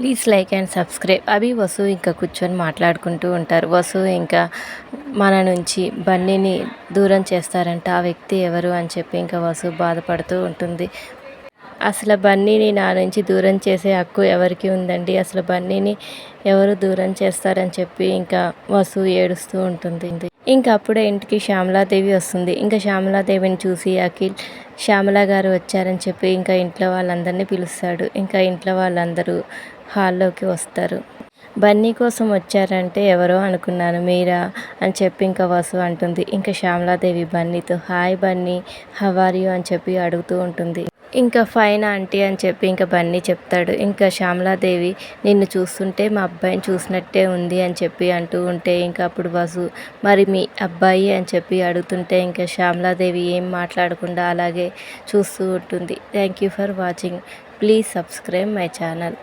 Please like and subscribe. అవి వసు ఇంకా కూర్చొని మాట్లాడుకుంటూ ఉంటారు. వసు ఇంకా మన నుంచి బన్నీని దూరం చేస్తారంట. ఆ వ్యక్తి ఎవరు అని చెప్పి ఇంకా వసు బాధపడుతూ ఉంటుంది. అసలు బన్నీని నా నుంచి దూరం చేసే హక్కు ఎవరికి ఉందండి? అసలు బన్నీని ఎవరు దూరం చేస్తారని చెప్పి ఇంకా వసు ఏడుస్తూ ఉంటుంది. ఇంకా అప్పుడే ఇంటికి శ్యామలాదేవి వస్తుంది. ఇంకా శ్యామలాదేవిని చూసి అఖిల్ శ్యామల గారు వచ్చారని చెప్పి ఇంకా ఇంట్లో వాళ్ళందరినీ పిలుస్తాడు. ఇంకా ఇంట్లో వాళ్ళందరూ హాల్లోకి వస్తారు. బన్నీ కోసం వచ్చారంటే ఎవరో అనుకున్నాను. మీరా? అని చెప్పి ఇంకా వసు అంటుంది. ఇంకా Shyamaladevi బన్నీతో hi Bunny how are you? అని చెప్పి అడుగుతూ ఉంటుంది. ఇంకా ఫైన్ ఆంటీ అని చెప్పి ఇంకా బన్నీ చెప్తాడు. ఇంకా శ్యామలాదేవి నిన్ను చూస్తుంటే మా అబ్బాయిని చూసినట్టే ఉంది అని చెప్పి అంటూ ఉంటే ఇంకా అప్పుడు వసు మరి మీ అబ్బాయి? అని చెప్పి అడుగుతుంటే ఇంకా శ్యామలాదేవి ఏం మాట్లాడకుండా అలాగే చూస్తూ ఉంటుంది. Thank you for watching. Please subscribe my channel.